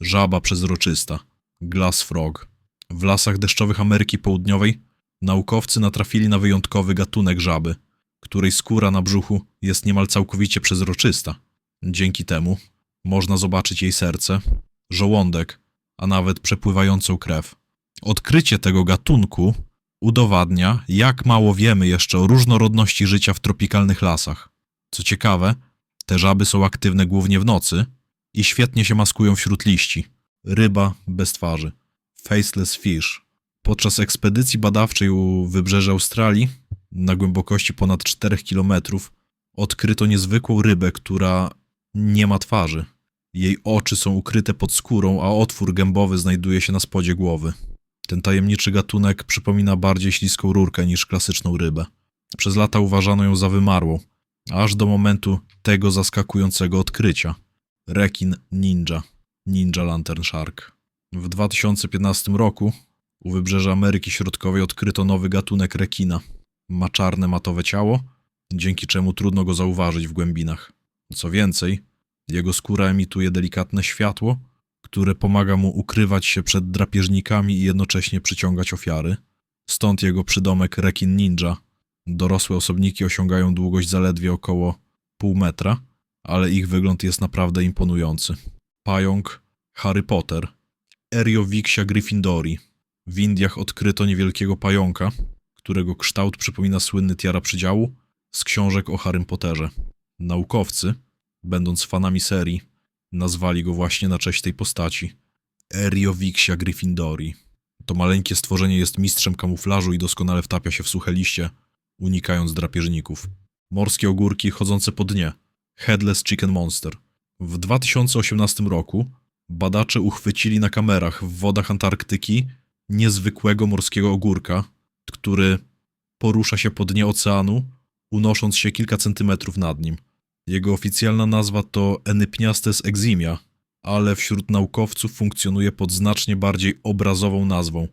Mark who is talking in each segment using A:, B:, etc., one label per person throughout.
A: Żaba przezroczysta. Glass frog. W lasach deszczowych Ameryki Południowej naukowcy natrafili na wyjątkowy gatunek żaby, której skóra na brzuchu jest niemal całkowicie przezroczysta. Dzięki temu można zobaczyć jej serce, żołądek, a nawet przepływającą krew. Odkrycie tego gatunku udowadnia, jak mało wiemy jeszcze o różnorodności życia w tropikalnych lasach. Co ciekawe, te żaby są aktywne głównie w nocy i świetnie się maskują wśród liści. Ryba bez twarzy. Faceless fish. Podczas ekspedycji badawczej u wybrzeża Australii, na głębokości ponad 4 km, odkryto niezwykłą rybę, która nie ma twarzy. Jej oczy są ukryte pod skórą, a otwór gębowy znajduje się na spodzie głowy. Ten tajemniczy gatunek przypomina bardziej śliską rurkę niż klasyczną rybę. Przez lata uważano ją za wymarłą, aż do momentu tego zaskakującego odkrycia. Rekin ninja, ninja lantern shark. W 2015 roku u wybrzeża Ameryki Środkowej odkryto nowy gatunek rekina. Ma czarne matowe ciało, dzięki czemu trudno go zauważyć w głębinach. Co więcej, jego skóra emituje delikatne światło, które pomaga mu ukrywać się przed drapieżnikami i jednocześnie przyciągać ofiary. Stąd jego przydomek rekin ninja. Dorosłe osobniki osiągają długość zaledwie około pół metra, ale ich wygląd jest naprawdę imponujący. Pająk Harry Potter, Eriowixia gryffindori. W Indiach odkryto niewielkiego pająka, którego kształt przypomina słynny tiara przydziału z książek o Harrym Potterze. Naukowcy, będąc fanami serii, nazwali go właśnie na cześć tej postaci. Eriowixia gryffindori. To maleńkie stworzenie jest mistrzem kamuflażu i doskonale wtapia się w suche liście, unikając drapieżników. Morskie ogórki chodzące po dnie. Headless Chicken Monster. W 2018 roku badacze uchwycili na kamerach w wodach Antarktyki niezwykłego morskiego ogórka, który porusza się po dnie oceanu, unosząc się kilka centymetrów nad nim. Jego oficjalna nazwa to Enypniastes eximia, ale wśród naukowców funkcjonuje pod znacznie bardziej obrazową nazwą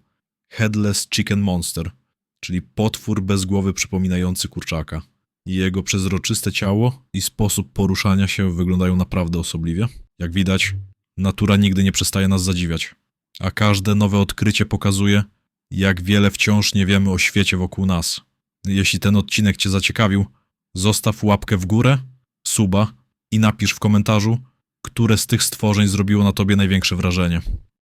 A: Headless Chicken Monster, czyli potwór bez głowy przypominający kurczaka. Jego przezroczyste ciało i sposób poruszania się wyglądają naprawdę osobliwie. Jak widać, natura nigdy nie przestaje nas zadziwiać, a każde nowe odkrycie pokazuje, jak wiele wciąż nie wiemy o świecie wokół nas. Jeśli ten odcinek Cię zaciekawił, zostaw łapkę w górę, suba i napisz w komentarzu, które z tych stworzeń zrobiło na Tobie największe wrażenie.